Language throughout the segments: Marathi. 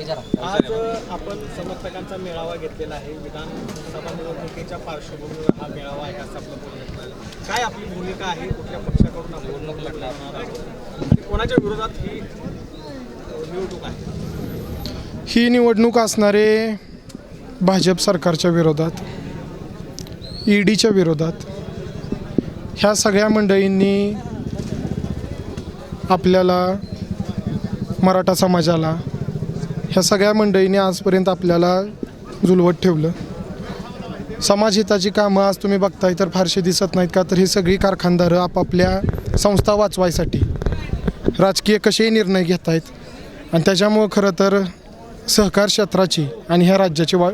आज आपण समर्थकांचा मेळावा घेतलेला आहे. विधानसभा निवडणुकीच्या पार्श्वभूमीवर हा मेळावा आहे असं आपलं बोलण्यात. काय आपली भूमिका आहे? कुठल्या पक्षाकडून आपण निवडणूक लढणार आहोत आणि कोणाच्या विरोधात ही निवडणूक आहे? ही निवडणूक असणारे भाजप सरकारच्या विरोधात ई डीच्या विरोधात ह्या सगळ्या मंडळींनी आपल्याला मराठा समाजाला ह्या सगळ्या मंडळींनी आजपर्यंत आपल्याला जुलवत ठेवलं. समाजहिताची कामं आज तुम्ही बघताय तर फारशी दिसत नाहीत का? तर ही सगळी कारखानदारं आपापल्या संस्था वाचवायसाठी राजकीय कसेही निर्णय घेत आहेत आणि त्याच्यामुळं खरं तर सहकार क्षेत्राची आणि ह्या राज्याची वा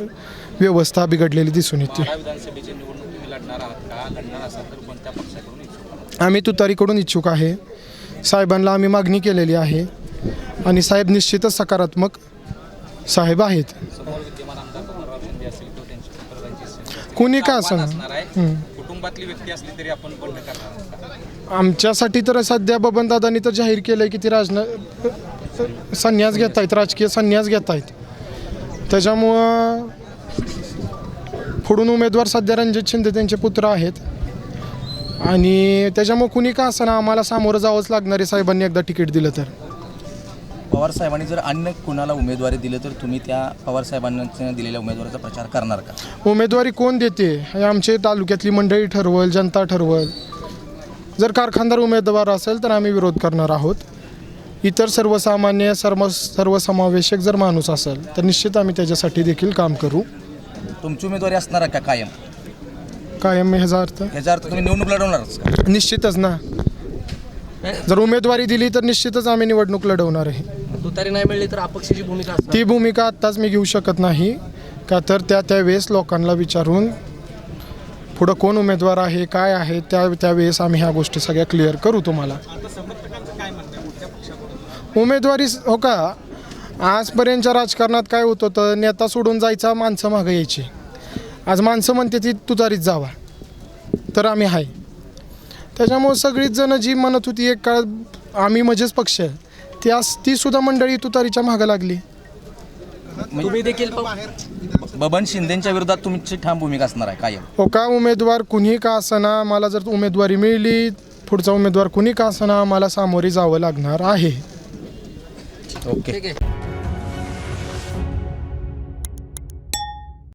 व्यवस्था बिघडलेली दिसून येते. आम्ही तुतारीकडून इच्छुक आहे. साहेबांना आम्ही मागणी केलेली आहे आणि साहेब निश्चितच सकारात्मक साहेब आहेत. कोणी का असं? कुटुंबातली व्यक्ती असली तरी आपण बंद करणार? आमच्यासाठी तर सध्या बबनदादांनी तर जाहीर केलं आहे की ती राजन संन्यास घेत आहेत राजकीय संन्यास घेत आहेत त्याच्यामुळं पुढून उमेदवार सध्या रणजित शिंदे त्यांचे पुत्र आहेत. आणि त्याच्यामुळं कुणी का असं आम्हाला सामोरं जावंच लागणार आहे साहेबांनी एकदा तिकीट दिलं तर. पवार साहेबांनी जर अन्य कुणाला उमेदवारी दिली तर तुम्ही त्या पवार साहेबांना दिलेल्या उमेदवाराचा प्रचार करणार का? उमेदवारी कोण देते? हे आमचे तालुक्यातली मंडळी ठरवल जनता ठरवल. जर कारखानदार उमेदवार असेल तर आम्ही विरोध करणार आहोत. इतर सर्वसामान्य सर्व सर्वसमावेशक जर माणूस असेल तर निश्चित आम्ही त्याच्यासाठी देखील काम करू. तुमची उमेदवारी असणार आहे का कायम? कायम ह्याचा अर्थ? याचा अर्थ तुम्ही निवडणूक लढवणारच का? निश्चितच ना. जर उमेदवारी दिली तर निश्चितच आम्ही निवडणूक लढवणार आहे. तुतारी नाही मिळली तर अपक्षाची भूमिका असणार. ती भूमिका आत्ताच मी घेऊ शकत नाही. का तर त्या त्यावेळेस लोकांना विचारून पुढं कोण उमेदवार आहे काय आहे त्या त्यावेळेस आम्ही ह्या गोष्टी सगळ्या क्लिअर करू तुम्हाला. आता समर्थकांचं काय म्हणणं आहे? कुठल्या पक्षाकडून. उमेदवारी हो का? आजपर्यंतच्या राजकारणात काय होत होतं? नेता सोडून जायचा माणसं मागं यायची. आज माणसं म्हणते ती तुतारीत जावा. तर आम्ही आहे त्याच्यामुळं सगळीच जण जी म्हणत होती एक काळ आम्ही मजेच पक्ष आहे ती सुद्धा मंडळी तुतारीच्या मागं लागली. तुम्ही देखील बबन शिंदेच्या विरोधात तुमची ठाम भूमिका असणार आहे कायम. हो का? उमेदवार कुणी का असना मला जर उमेदवारी मिळली पुढचा उमेदवार कुणी का असना मला सामोरे जावं लागणार आहे. ओके.